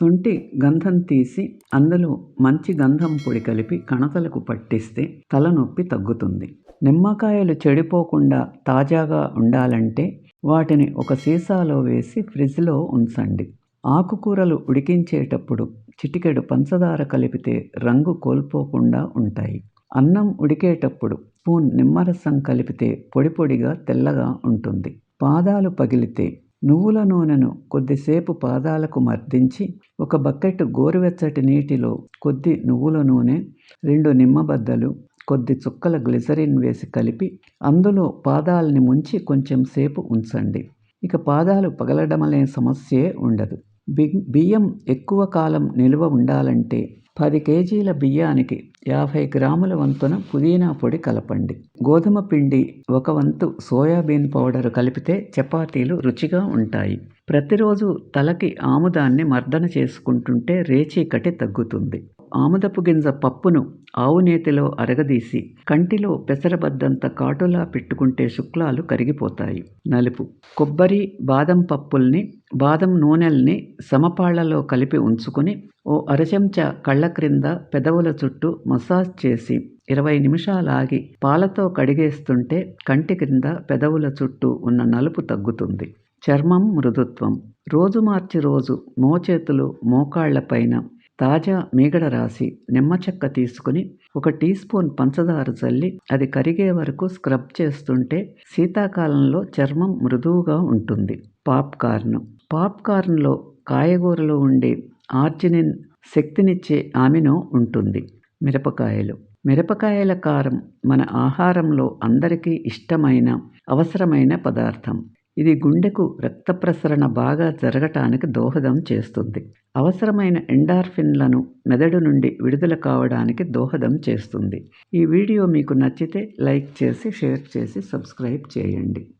శొంఠి గంధం తీసి అందులో మంచి గంధం పొడి కలిపి కణతలకు పట్టిస్తే తలనొప్పి తగ్గుతుంది. నిమ్మకాయలు చెడిపోకుండా తాజాగా ఉండాలంటే వాటిని ఒక సీసాలో వేసి ఫ్రిడ్జ్లో ఉంచండి. ఆకుకూరలు ఉడికించేటప్పుడు చిటికెడు పంచదార కలిపితే రంగు కోల్పోకుండా ఉంటాయి. అన్నం ఉడికేటప్పుడు స్పూన్ నిమ్మరసం కలిపితే పొడి పొడిగా తెల్లగా ఉంటుంది. పాదాలు పగిలితే నువ్వుల నూనెను కొద్దిసేపు పాదాలకు మర్దించి ఒక బకెట్ గోరువెచ్చటి నీటిలో కొద్ది నువ్వుల నూనె రెండు నిమ్మబద్దలు కొద్ది చుక్కల గ్లిసరిన్ వేసి కలిపి అందులో పాదాలని ముంచి కొంచెం సేపు ఉంచండి. ఇక పాదాలు పగలడమనే సమస్యే ఉండదు. బి బియ్యం ఎక్కువ కాలం నిల్వ ఉండాలంటే పది కేజీల బియ్యానికి యాభై గ్రాముల వంతున పుదీనా పొడి కలపండి. గోధుమ పిండి ఒక వంతు సోయాబీన్ పౌడర్ కలిపితే చపాతీలు రుచిగా ఉంటాయి. ప్రతిరోజు తలకి ఆముదాన్ని మర్దన చేసుకుంటుంటే రేచీకటి తగ్గుతుంది. ఆముదపు గింజ పప్పును ఆవు నేతిలో అరగదీసి కంటిలో పెసరబద్దంత కాటులా పెట్టుకుంటే శుక్లాలు కరిగిపోతాయి. నలుపు. కొబ్బరి బాదం పప్పుల్ని బాదం నూనెల్ని సమపాళ్ళలో కలిపి ఉంచుకొని ఓ అరచెంచా కళ్ళ క్రింద పెదవుల చుట్టూ మసాజ్ చేసి ఇరవై నిమిషాలాగి పాలతో కడిగేస్తుంటే కంటి క్రింద పెదవుల చుట్టూ ఉన్న నలుపు తగ్గుతుంది. చర్మం మృదుత్వం. రోజు మార్చి రోజు మోచేతులు మోకాళ్ళపైన తాజా మీగడ రాసి నిమ్మ చెక్క తీసుకుని ఒక టీ స్పూన్ పంచదార చల్లి అది కరిగే వరకు స్క్రబ్ చేస్తుంటే శీతాకాలంలో చర్మం మృదువుగా ఉంటుంది. పాప్కార్న్ పాప్కార్న్లో కాయగూరలో ఉండే ఆర్జినిన్ శక్తినిచ్చే ఆమినో ఉంటుంది. మిరపకాయలు. మిరపకాయల కారం మన ఆహారంలో అందరికీ ఇష్టమైన అవసరమైన పదార్థం. ఇది గుండెకు రక్త ప్రసరణ బాగా జరగటానికి దోహదం చేస్తుంది. అవసరమైన ఎండార్ఫిన్లను మెదడు నుండి విడుదల కావడానికి దోహదం చేస్తుంది. ఈ వీడియో మీకు నచ్చితే లైక్ చేసి షేర్ చేసి సబ్స్క్రైబ్ చేయండి.